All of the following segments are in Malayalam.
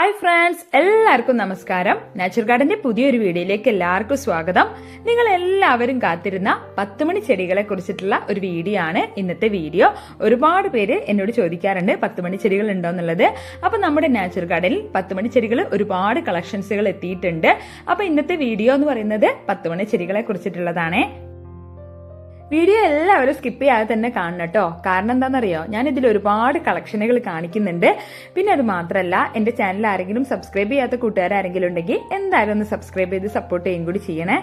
ഹായ് ഫ്രണ്ട്സ് എല്ലാവർക്കും നമസ്കാരം. നാച്ചുർ ഗാർഡന്റെ പുതിയൊരു വീഡിയോയിലേക്ക് എല്ലാവർക്കും സ്വാഗതം. നിങ്ങൾ എല്ലാവരും കാത്തിരുന്ന പത്ത് മണി ചെടികളെ കുറിച്ചിട്ടുള്ള ഒരു വീഡിയോ ആണ് ഇന്നത്തെ വീഡിയോ. ഒരുപാട് പേര് എന്നോട് ചോദിക്കാറുണ്ട് പത്ത് മണി ചെടികൾ ഉണ്ടോ എന്നുള്ളത്. അപ്പൊ നമ്മുടെ നാച്ചുർ ഗാർഡനിൽ പത്ത് മണി ചെടികൾ ഒരുപാട് കളക്ഷൻസുകൾ എത്തിയിട്ടുണ്ട്. അപ്പൊ ഇന്നത്തെ വീഡിയോ എന്ന് പറയുന്നത് പത്ത് മണി ചെടികളെ കുറിച്ചിട്ടുള്ളതാണ്. വീഡിയോ എല്ലാവരും സ്കിപ്പ് ചെയ്യാതെ തന്നെ കാണണം കേട്ടോ കാരണം എന്താണെന്നറിയോ? ഞാൻ ഇതിൽ ഒരുപാട് കളക്ഷനുകൾ കാണിക്കുന്നുണ്ട്. പിന്നെ അത് മാത്രമല്ല എന്റെ ചാനൽ ആരെങ്കിലും സബ്സ്ക്രൈബ് ചെയ്യാത്ത കൂട്ടുകാർ ആരെങ്കിലും ഉണ്ടെങ്കിൽ എന്തായാലും ഒന്ന് സബ്സ്ക്രൈബ് ചെയ്ത് സപ്പോർട്ട് ചെയ്യും കൂടി ചെയ്യണേ.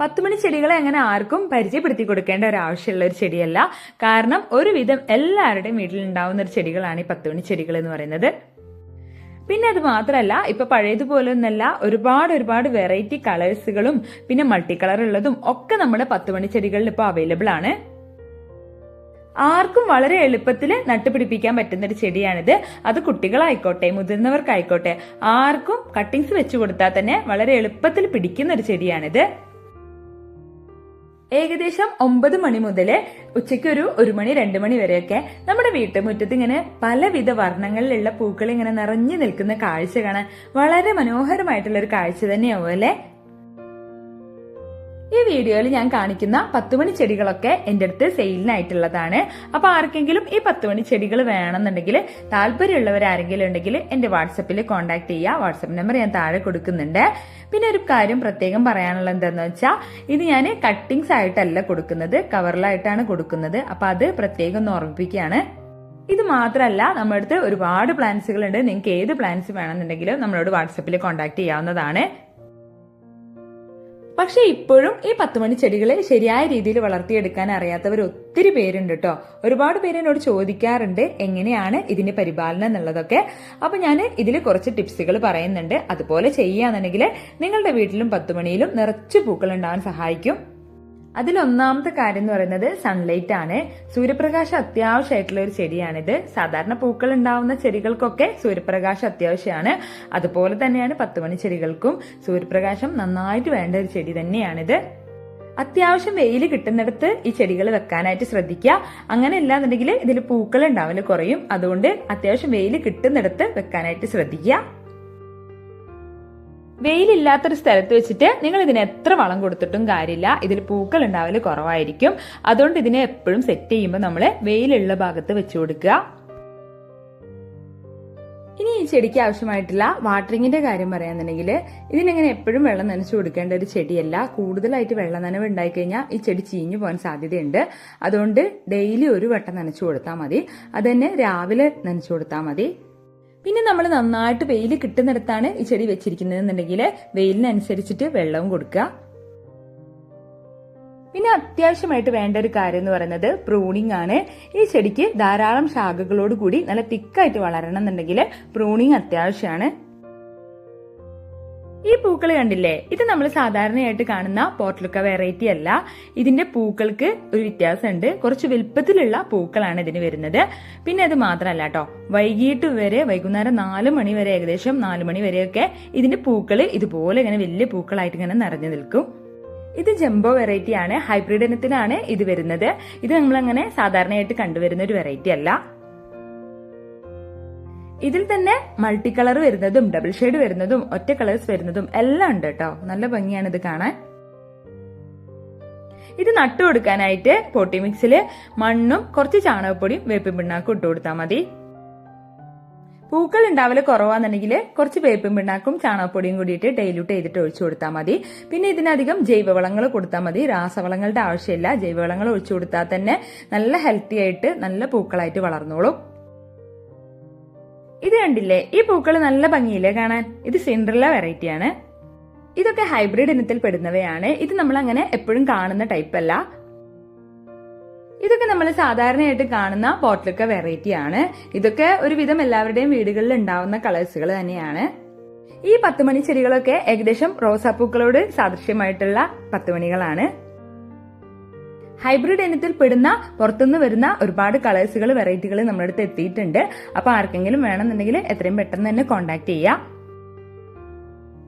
പത്തുമണി ചെടികളെ അങ്ങനെ ആർക്കും പരിചയപ്പെടുത്തി കൊടുക്കേണ്ട ഒരു ആവശ്യമുള്ള ഒരു ചെടിയല്ല. കാരണം ഒരുവിധം എല്ലാവരുടെയും വീട്ടിൽ ഉണ്ടാവുന്ന ഒരു ചെടികളാണ് ഈ പത്തുമണി ചെടികൾ എന്ന് പറയുന്നത്. പിന്നെ അത് മാത്രമല്ല ഇപ്പൊ പഴയതുപോലെ ഒന്നല്ല ഒരുപാട് ഒരുപാട് വെറൈറ്റി കളേഴ്സുകളും പിന്നെ മൾട്ടി കളർ ഉള്ളതും ഒക്കെ നമ്മുടെ പത്ത് മണി ചെടികളിൽ ഇപ്പോൾ അവൈലബിൾ ആണ്. ആർക്കും വളരെ എളുപ്പത്തിൽ നട്ടുപിടിപ്പിക്കാൻ പറ്റുന്ന ഒരു ചെടിയാണിത്. അത് കുട്ടികളായിക്കോട്ടെ മുതിർന്നവർക്കായിക്കോട്ടെ ആർക്കും കട്ടിങ്സ് വെച്ചു കൊടുത്താൽ തന്നെ വളരെ എളുപ്പത്തിൽ പിടിക്കുന്ന ഒരു ചെടിയാണിത്. ഏകദേശം ഒമ്പത് മണി മുതൽ ഉച്ചയ്ക്ക് ഒരു ഒരു മണി രണ്ട് മണി വരെയൊക്കെ നമ്മുടെ വീട്ടുമുറ്റത്ത് ഇങ്ങനെ പലവിധ വർണങ്ങളിലുള്ള പൂക്കൾ ഇങ്ങനെ നിറഞ്ഞു നിൽക്കുന്ന കാഴ്ച കാണാൻ വളരെ മനോഹരമായിട്ടുള്ള ഒരു കാഴ്ച തന്നെയാവും അല്ലേ? വീഡിയോയിൽ ഞാൻ കാണിക്കുന്ന പത്തുമണി ചെടികളൊക്കെ എന്റെ അടുത്ത് സെയിലിനായിട്ടുള്ളതാണ്. അപ്പോൾ ആർക്കെങ്കിലും ഈ പത്തുമണി ചെടികൾ വേണമെന്നുണ്ടെങ്കിൽ താല്പര്യമുള്ളവർ ആരെങ്കിലും ഉണ്ടെങ്കിൽ എന്റെ വാട്സപ്പിൽ കോൺടാക്ട് ചെയ്യുക. വാട്സപ്പ് നമ്പർ ഞാൻ താഴെ കൊടുക്കുന്നുണ്ട്. പിന്നെ ഒരു കാര്യം പ്രത്യേകം പറയാനുള്ള എന്താന്ന് വെച്ചാൽ ഇത് ഞാൻ കട്ടിങ്സ് ആയിട്ടല്ല കൊടുക്കുന്നത്. കവറിലായിട്ടാണ് കൊടുക്കുന്നത്. അപ്പോൾ അത് പ്രത്യേകം ഒന്ന് ഓർമ്മിപ്പിക്കുകയാണ്. ഇത് മാത്രമല്ല നമ്മുടെ അടുത്ത് ഒരുപാട് പ്ലാൻസുകളുണ്ട് നിങ്ങൾക്ക് ഏത് പ്ലാൻസ് വേണമെന്നുണ്ടെങ്കിലും നമ്മളോട് വാട്സപ്പിൽ കോൺടാക്ട് ചെയ്യാവുന്നതാണ്. പക്ഷെ ഇപ്പോഴും ഈ പത്ത് മണി ചെടികളെ ശരിയായ രീതിയിൽ വളർത്തിയെടുക്കാൻ അറിയാത്തവർ ഒത്തിരി പേരുണ്ട് കേട്ടോ ഒരുപാട് പേര് എന്നോട് ചോദിക്കാറുണ്ട് എങ്ങനെയാണ് ഇതിന്റെ പരിപാലനം എന്നുള്ളതൊക്കെ. അപ്പൊ ഞാൻ ഇതിൽ കുറച്ച് ടിപ്സുകൾ പറയുന്നുണ്ട്. അതുപോലെ ചെയ്യുകയാണെന്നുണ്ടെങ്കിൽ നിങ്ങളുടെ വീട്ടിലും പത്ത് മണിയിലും നിറച്ച് പൂക്കൾ ഉണ്ടാവാൻ സഹായിക്കും. അതിലൊന്നാമത്തെ കാര്യം എന്ന് പറയുന്നത് സൺലൈറ്റ് ആണ്. സൂര്യപ്രകാശം അത്യാവശ്യമായിട്ടുള്ള ഒരു ചെടിയാണിത്. സാധാരണ പൂക്കൾ ഉണ്ടാവുന്ന ചെടികൾക്കൊക്കെ സൂര്യപ്രകാശം അത്യാവശ്യമാണ്. അതുപോലെ തന്നെയാണ് പത്തുമണി ചെടികൾക്കും സൂര്യപ്രകാശം നന്നായിട്ട് വേണ്ട ഒരു ചെടി തന്നെയാണിത്. അത്യാവശ്യം വെയിൽ കിട്ടുന്നിടത്ത് ഈ ചെടികൾ വെക്കാനായിട്ട് ശ്രദ്ധിക്കുക. അങ്ങനെ ഇല്ലാന്നുണ്ടെങ്കിൽ ഇതിൽ പൂക്കൾ ഉണ്ടാവൽ കുറയും. അതുകൊണ്ട് അത്യാവശ്യം വെയിൽ കിട്ടുന്നിടത്ത് വെക്കാനായിട്ട് ശ്രദ്ധിക്കുക. വെയിലില്ലാത്തൊരു സ്ഥലത്ത് വെച്ചിട്ട് നിങ്ങൾ ഇതിന് എത്ര വളം കൊടുത്തിട്ടും കാര്യമില്ല. ഇതിൽ പൂക്കൾ ഉണ്ടാവൽ കുറവായിരിക്കും. അതുകൊണ്ട് ഇതിനെ എപ്പോഴും സെറ്റ് ചെയ്യുമ്പോൾ നമ്മൾ വെയിലുള്ള ഭാഗത്ത് വെച്ചു കൊടുക്കുക. ഇനി ഈ ചെടിക്ക് ആവശ്യമായിട്ടുള്ള വാട്ടറിങ്ങിന്റെ കാര്യം പറയാന്നുണ്ടെങ്കിൽ ഇതിനെങ്ങനെ എപ്പോഴും വെള്ളം നനച്ചു കൊടുക്കേണ്ട ഒരു ചെടിയല്ല. കൂടുതലായിട്ട് വെള്ളം നനവ് ഉണ്ടായിക്കഴിഞ്ഞാൽ ഈ ചെടി ചീഞ്ഞു പോകാൻ സാധ്യതയുണ്ട്. അതുകൊണ്ട് ഡെയിലി ഒരു വട്ടം നനച്ചു കൊടുത്താൽ മതി. അത് രാവിലെ നനച്ചു കൊടുത്താൽ മതി. പിന്നെ നമ്മൾ നന്നായിട്ട് വെയിൽ കിട്ടുന്നിടത്താണ് ഈ ചെടി വെച്ചിരിക്കുന്നത് വെച്ചിരിക്കുന്നതെന്നുണ്ടെങ്കിൽ വെയിലിനനുസരിച്ചിട്ട് വെള്ളവും കൊടുക്കുക. പിന്നെ അത്യാവശ്യമായിട്ട് വേണ്ട ഒരു കാര്യം എന്ന് പറയുന്നത് പ്രൂണിംഗ് ആണ്. ഈ ചെടിക്ക് ധാരാളം ശാഖകളോട് കൂടി നല്ല തിക്കായിട്ട് വളരണം എന്നുണ്ടെങ്കിൽ പ്രൂണിംഗ് അത്യാവശ്യമാണ്. ഈ പൂക്കൾ കണ്ടില്ലേ? ഇത് നമ്മൾ സാധാരണയായിട്ട് കാണുന്ന പോർട്ട്ലുക്ക വെറൈറ്റി അല്ല. ഇതിന്റെ പൂക്കൾക്ക് ഒരു വ്യത്യാസമുണ്ട്. കുറച്ച് വലുപ്പത്തിലുള്ള പൂക്കളാണ് ഇതിന് വരുന്നത്. പിന്നെ അത് മാത്രമല്ല കേട്ടോ. വൈകിട്ട് വരെ വൈകുന്നേരം നാല് മണി വരെ ഏകദേശം നാല് മണി വരെയൊക്കെ ഇതിന്റെ പൂക്കൾ ഇതുപോലെ ഇങ്ങനെ വലിയ പൂക്കളായിട്ട് ഇങ്ങനെ നിറഞ്ഞു നിൽക്കും. ഇത് ജംബോ വെറൈറ്റി ആണ്. ഹൈബ്രിഡ് ഇനത്തിലാണ് ഇത് വരുന്നത്. ഇത് നമ്മളങ്ങനെ സാധാരണയായിട്ട് കണ്ടുവരുന്ന ഒരു വെറൈറ്റി അല്ല. ഇതിൽ തന്നെ മൾട്ടി കളർ വരുന്നതും ഡബിൾ ഷെയ്ഡ് വരുന്നതും ഒറ്റ കളേഴ്സ് വരുന്നതും എല്ലാം ഉണ്ട് കേട്ടോ നല്ല ഭംഗിയാണ് ഇത് കാണാൻ. ഇത് നട്ടു കൊടുക്കാനായിട്ട് പോട്ടി മിക്സിൽ മണ്ണും കുറച്ച് ചാണകപ്പൊടിയും വേപ്പിൻ പിണ്ണാക്കും ഇട്ട് കൊടുത്താൽ മതി. പൂക്കൾ ഉണ്ടാവൽ കുറവാന്നുണ്ടെങ്കിൽ കുറച്ച് വേപ്പിൻ പിണ്ണാക്കും ചാണകപ്പൊടിയും കൂടിയിട്ട് ഡൈല്യൂട്ട് ചെയ്തിട്ട് ഒഴിച്ചു കൊടുത്താൽ മതി. പിന്നെ ഇതിനധികം ജൈവവളങ്ങൾ കൊടുത്താൽ മതി. രാസവളങ്ങളുടെ ആവശ്യമില്ല. ജൈവവളങ്ങൾ ഒഴിച്ചു കൊടുത്താൽ തന്നെ നല്ല ഹെൽത്തി ആയിട്ട് നല്ല പൂക്കളായിട്ട് വളർന്നോളും. ഇത് കണ്ടില്ലേ? ഈ പൂക്കൾ നല്ല ഭംഗിയില്ലേ കാണാൻ? ഇത് സിൻഡ്രല്ല വെറൈറ്റിയാണ് ഇതൊക്കെ ഹൈബ്രിഡ് ഇനത്തിൽ പെടുന്നവയാണ്. ഇത് നമ്മൾ അങ്ങനെ എപ്പോഴും കാണുന്ന ടൈപ്പ് അല്ല. ഇതൊക്കെ നമ്മൾ സാധാരണയായിട്ട് കാണുന്ന ബോട്ടിലൊക്ക വെറൈറ്റിയാണ് ഇതൊക്കെ ഒരുവിധം എല്ലാവരുടെയും വീടുകളിൽ ഉണ്ടാവുന്ന കളേഴ്സുകൾ തന്നെയാണ്. ഈ പത്തുമണി ചെടികളൊക്കെ ഏകദേശം റോസാപ്പൂക്കളോട് സാദൃശ്യമായിട്ടുള്ള പത്തുമണികളാണ്. ഹൈബ്രിഡ് ഇനത്തിൽ പെടുന്ന പുറത്തുനിന്ന് വരുന്ന ഒരുപാട് കളേഴ്സുകൾ വെറൈറ്റികൾ നമ്മുടെ അടുത്ത് എത്തിയിട്ടുണ്ട്. അപ്പൊ ആർക്കെങ്കിലും വേണമെന്നുണ്ടെങ്കിൽ എത്രയും പെട്ടെന്ന് തന്നെ കോൺടാക്ട് ചെയ്യാം.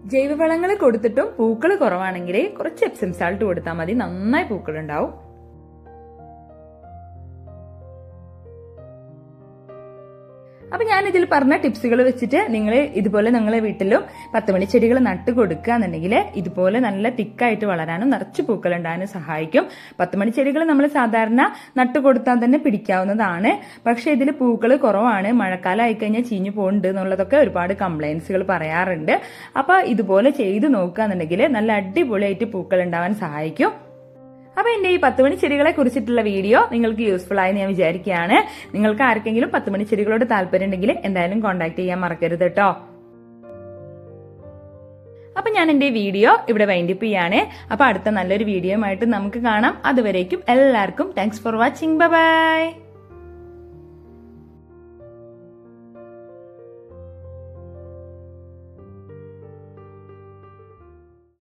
ജൈവവളങ്ങൾ കൊടുത്തിട്ടും പൂക്കൾ കുറവാണെങ്കിൽ കുറച്ച് എപ്സം സാൾട്ട് കൊടുത്താൽ മതി. നന്നായി പൂക്കൾ ഉണ്ടാവും അപ്പൊ ഞാൻ ഇതിൽ പറഞ്ഞ ടിപ്സുകൾ വെച്ചിട്ട് നിങ്ങൾ ഇതുപോലെ നിങ്ങളെ വീട്ടിലും പത്ത് മണി ചെടികൾ നട്ട് കൊടുക്കുക എന്നുണ്ടെങ്കിൽ ഇതുപോലെ നല്ല തിക്കായിട്ട് വളരാനും നിറച്ച് പൂക്കൾ ഉണ്ടാകാനും സഹായിക്കും. പത്ത് മണി ചെടികൾ നമ്മൾ സാധാരണ നട്ട് കൊടുത്താൽ തന്നെ പിടിക്കാവുന്നതാണ്. പക്ഷെ ഇതിൽ പൂക്കൾ കുറവാണ്. മഴക്കാലം ആയിക്കഴിഞ്ഞാൽ ചീഞ്ഞു പോകുന്നുണ്ട് എന്നുള്ളതൊക്കെ ഒരുപാട് കംപ്ലൈൻസുകൾ പറയാറുണ്ട്. അപ്പോൾ ഇതുപോലെ ചെയ്ത് നോക്കുക എന്നുണ്ടെങ്കിൽ നല്ല അടിപൊളിയായിട്ട് പൂക്കൾ ഉണ്ടാവാൻ സഹായിക്കും. അപ്പൊ എന്റെ ഈ പത്ത് മണി ചെടികളെ കുറിച്ചിട്ടുള്ള വീഡിയോ നിങ്ങൾക്ക് യൂസ്ഫുൾ ആയി ഞാൻ വിചാരിക്കുകയാണ്. നിങ്ങൾക്ക് ആർക്കെങ്കിലും പത്ത് മണി ചെടികളോട് താല്പര്യം ഉണ്ടെങ്കിൽ എന്തായാലും കോൺടാക്ട് ചെയ്യാൻ മറക്കരുത് കേട്ടോ അപ്പൊ ഞാൻ എന്റെ വീഡിയോ ഇവിടെ വൈൻഡപ്പ് ചെയ്യാണ്. അപ്പൊ അടുത്ത നല്ലൊരു വീഡിയോ ആയിട്ട് നമുക്ക് കാണാം. അതുവരേക്കും എല്ലാവർക്കും താങ്ക്സ് ഫോർ വാച്ചിങ് ബൈ